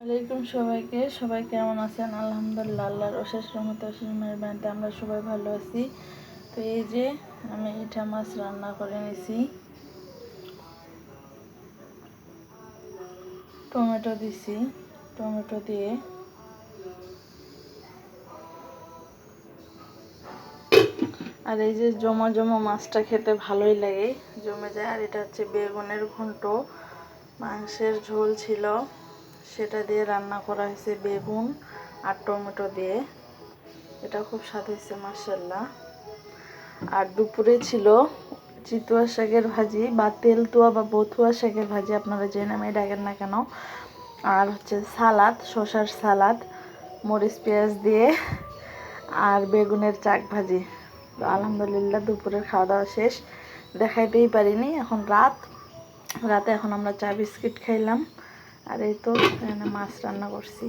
আলাইকুম সবাইকে। সবাই কেমন আছেন? আলহামদুলিল্লাহ, আল্লাহর অশেষ রহমত, অশেষ মেহরবানিতে আমরা সবাই ভালো আছি। তো এই যে আমি ইঠা মাছ রান্না করে নিছি। টমেটো দিছি, টমেটো দিয়ে। আর এই যে জমা জমা মাছটা খেতে ভালোই লাগে, জমে যায়। আর এটা হচ্ছে বেগুনের ঘন্ট, মাংসের ঝোল ছিল। সেটা দিয়ে রান্না করা হয়েছে বেগুন আর টমেটো দিয়ে। এটা খুব স্বাদ হয়েছে মাসাল্লাহ আর দুপুরে ছিল চিতুয়া শাকের ভাজি বা তেলতুয়া বা বথুয়া শাকের ভাজি, আপনারা যে নামে ডাকেন না কেন। আর হচ্ছে সালাদ শশার সালাদ, মরিচ পেঁয়াজ দিয়ে আর বেগুনের চাক ভাজি। তো আলহামদুলিল্লাহ দুপুরের খাওয়া দাওয়া শেষ। দেখাইতেই পারিনি, এখন রাত। রাতে এখন আমরা চা বিস্কিট খাইলাম। আর এই তো মাছ রান্না করছি।